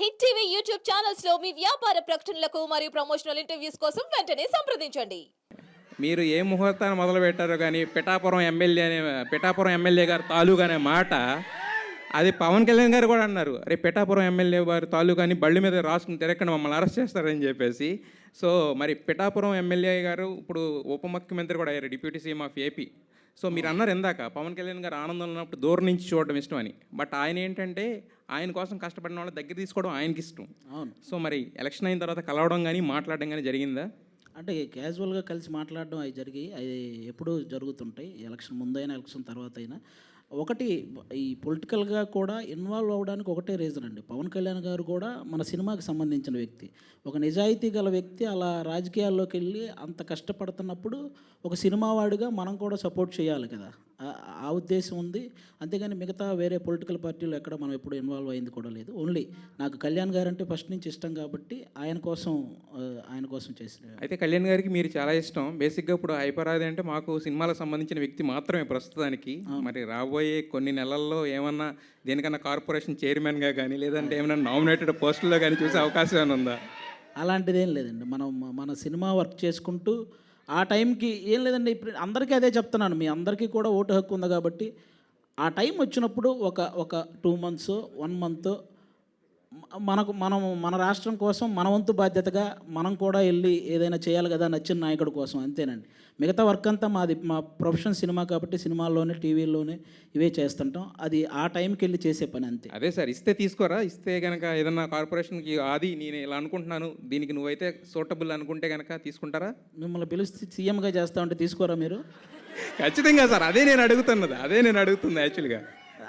Hit TV YouTube ఛానల్స్లో మీ వ్యాపార ప్రకటనలకు మరియు ప్రమోషనల్ ఇంటర్వ్యూస్ కోసం వెంటనే సంప్రదించండి. మీరు ఏ ముహూర్తాన్ని మొదలు పెట్టారో కానీ పిఠాపురం ఎమ్మెల్యే అనే పిఠాపురం ఎమ్మెల్యే గారు తాలూకా అనే మాట అది పవన్ కళ్యాణ్ గారు కూడా అన్నారు. అరే పిఠాపురం ఎమ్మెల్యే వారి తాలూకాని బళ్ళు మీద రాసుకుని తిరగకుండా మమ్మల్ని అరెస్ట్ చేస్తారని చెప్పేసి. సో మరి పిఠాపురం ఎమ్మెల్యే గారు ఇప్పుడు ఉప ముఖ్యమంత్రి కూడా అయ్యారు deputy CM of AP. So మీరు అన్నారు ఇందాక పవన్ కళ్యాణ్ గారు ఆనందంలో ఉన్నప్పుడు దూరం నుంచి చూడడం ఇష్టం అని. బట్ ఆయన ఏంటంటే ఆయన కోసం కష్టపడిన వాళ్ళ దగ్గర తీసుకోవడం ఆయనకి ఇష్టం. అవును. సో మరి ఎలక్షన్ అయిన తర్వాత కలవడం కానీ మాట్లాడడం కానీ జరిగిందా? అంటే క్యాజువల్గా కలిసి మాట్లాడడం అవి జరిగి అవి ఎప్పుడూ జరుగుతుంటాయి. ఎలక్షన్ ముందైనా ఎలక్షన్ తర్వాత అయినా ఒకటి ఈ పొలిటికల్గా కూడా ఇన్వాల్వ్ అవ్వడానికి ఒకటే రీజన్ అండి. పవన్ కళ్యాణ్ గారు కూడా మన సినిమాకి సంబంధించిన వ్యక్తి. ఒక నిజాయితీ గల వ్యక్తి అలా రాజకీయాల్లోకి వెళ్ళి అంత కష్టపడుతున్నప్పుడు ఒక సినిమా వాడిగా మనం కూడా సపోర్ట్ చేయాలి కదా. ఆ- ఉద్దేశం ఉంది. అంతేగాని మిగతా వేరే పొలిటికల్ పార్టీలు ఎక్కడ మనం ఎప్పుడు ఇన్వాల్వ్ అయింది కూడా లేదు. ఓన్లీ నాకు కళ్యాణ్ గారు అంటే ఫస్ట్ నుంచి ఇష్టం కాబట్టి ఆయన కోసం ఆయన కోసం చేసిన అయితే కళ్యాణ్ గారికి మీరు చాలా ఇష్టం. బేసిక్గా ఇప్పుడు హైపరాది అంటే మాకు సినిమాలకు సంబంధించిన వ్యక్తి మాత్రమే ప్రస్తుతానికి. మరి రాబోయే కొన్ని నెలల్లో ఏమన్నా దేనికన్నా కార్పొరేషన్ చైర్మన్గా కానీ లేదంటే ఏమైనా నామినేటెడ్ పోస్టుల్లో కానీ చూసే అవకాశం ఏమైనా ఉందా? అలాంటిదేం లేదండి. మనం మన సినిమా వర్క్ చేసుకుంటూ ఆ టైంకి ఏం లేదండి. ఇప్పుడు అందరికీ అదే చెప్తున్నాను. మీ అందరికీ కూడా ఓటు హక్కు ఉంది కాబట్టి ఆ టైం వచ్చినప్పుడు ఒక ఒక టూ మంత్స్ వన్ మంత్ మనకు మనం మన రాష్ట్రం కోసం మన వంతు బాధ్యతగా మనం కూడా వెళ్ళి ఏదైనా చేయాలి కదా నచ్చిన నాయకుడి కోసం అంతేనండి. మిగతా వర్క్ అంతా మాది మా ప్రొఫెషన్ సినిమా కాబట్టి సినిమాల్లోనే టీవీల్లోనే ఇవే చేస్తుంటాం. అది ఆ టైంకి వెళ్ళి చేసే పని అంతే. అదే సార్ ఇస్తే తీసుకోరా? ఇస్తే కనుక ఏదన్నా కార్పొరేషన్కి అది నేను ఇలా అనుకుంటున్నాను దీనికి నువ్వైతే సూటబుల్ అనుకుంటే కనుక తీసుకుంటారా? మిమ్మల్ని పిలిచి సీఎంగా చేస్తా ఉంటే తీసుకోరా మీరు? ఖచ్చితంగా సార్ అదే నేను అడుగుతున్నది అదే నేను అడుగుతుంది యాక్చువల్గా.